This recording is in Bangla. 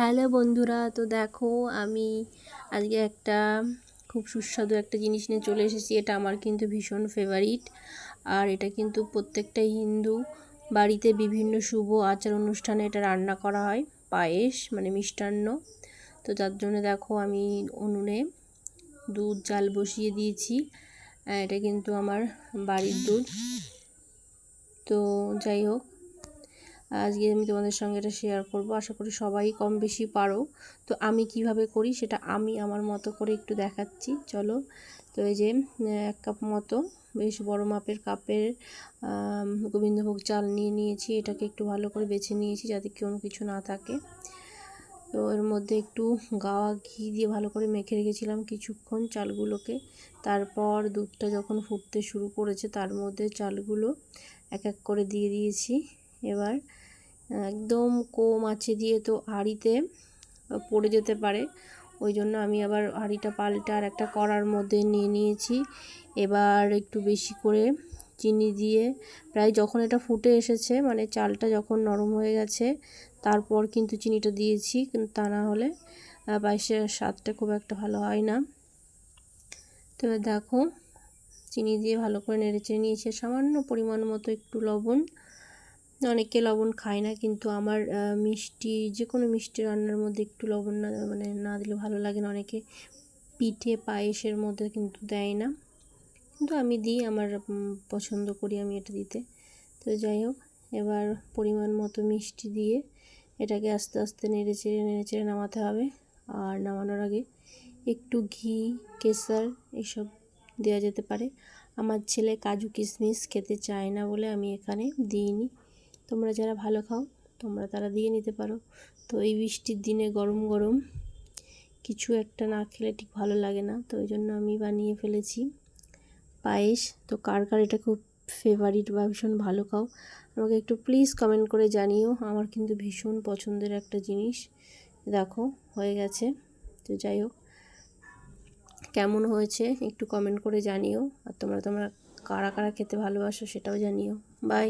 হ্যালো বন্ধুরা, তো দেখো আমি আজকে একটা খুব সুস্বাদু একটা জিনিস নিয়ে চলে এসেছি। এটা আমার কিন্তু ভীষণ ফেভারিট আর এটা কিন্তু প্রত্যেকটা হিন্দু বাড়িতে বিভিন্ন শুভ আচার অনুষ্ঠানে এটা রান্না করা হয়, পায়েস মানে মিষ্টান্ন। তো যার জন্য দেখো আমি উনুনে দুধ জাল বসিয়ে দিয়েছি। এটা কিন্তু আমার বাড়ির দুধ। তো যাই হোক আজকে আমি তোমাদের সঙ্গে এটা শেয়ার করব। আশা করি সবাই কম বেশি পারো। তো আমি কীভাবে করি সেটা আমি আমার মতো করে একটু দেখাচ্ছি। চলো, তো এই যে, এক কাপ মতো বেশ বড় মাপের কাপের গোবিন্দভোগ চাল নিয়ে নিয়েছি। এটাকে একটু ভালো করে বেছে নিয়েছি যাতে কোনো কিছু না থাকে। তো এর মধ্যে একটু গাওয়া ঘি দিয়ে ভালো করে মেখে রেখেছিলাম কিছুক্ষণ চালগুলোকে। তারপর দুধটা যখন ফুটতে শুরু করেছে তার মধ্যে চালগুলো এক এক করে দিয়ে দিয়েছি। এবার একদম কম আছে দিয়ে তো হাঁড়িতে পড়ে যেতে পারে। ওই জন্য আমি আবার হাঁড়িটা পাল্টে আর একটা কড়ার মধ্যে নিয়ে নিয়েছি। এবার একটু বেশি করে চিনি দিয়ে, প্রায় যখন এটা ফুটে এসেছে মানে চালটা যখন নরম হয়ে গেছে, তারপর কিন্তু চিনিটা দিয়েছি। কিন্তু তা না হলে পায়েসের স্বাদটা খুব একটা ভালো হয় না। তো দেখো, চিনি দিয়ে ভালো করে নেড়েচেড়ে নিয়েছে। সামান্য পরিমাণ মতো একটু লবণ অনেকে লবণ খায় না, কিন্তু আমার মিষ্টি যে কোনো মিষ্টি রান্নার মধ্যে একটু লবণ না মানে না দিলে ভালো লাগে না। অনেকে পিঠে পায়েসের মধ্যে কিন্তু দেয় না। কিন্তু আমি দিই, আমার পছন্দ করি আমি এটা দিতে। তো যাই হোক, এবার পরিমাণ মতো মিষ্টি দিয়ে এটাকে আস্তে আস্তে নেড়ে চেড়ে নেড়ে চেড়ে নামাতে হবে। আর নামানোর আগে একটু ঘি কেসার এসব দেওয়া যেতে পারে। আমার ছেলে কাজু কিশমিশ খেতে চায় না বলে আমি এখানে দিইনি। তোমরা যারা ভালো খাও, তোমরা তারা দিয়ে নিতে পারো। তো এই বৃষ্টির দিনে গরম গরম কিছু একটা না খেলে ঠিক ভালো লাগে না। তো ওই জন্য আমি বানিয়ে ফেলেছি পায়েস। তো কার কার এটা খুব ফেভারিট বা ভীষণ ভালো খাও, আমাকে একটু প্লিজ কমেন্ট করে জানিও। আমার কিন্তু ভীষণ পছন্দের একটা জিনিস। দেখো, হয়ে গেছে। তো যাই হোক, কেমন হয়েছে একটু কমেন্ট করে জানিও। আর তোমরা তোমরা কারা কারা খেতে ভালোবাসো সেটাও জানিও। বাই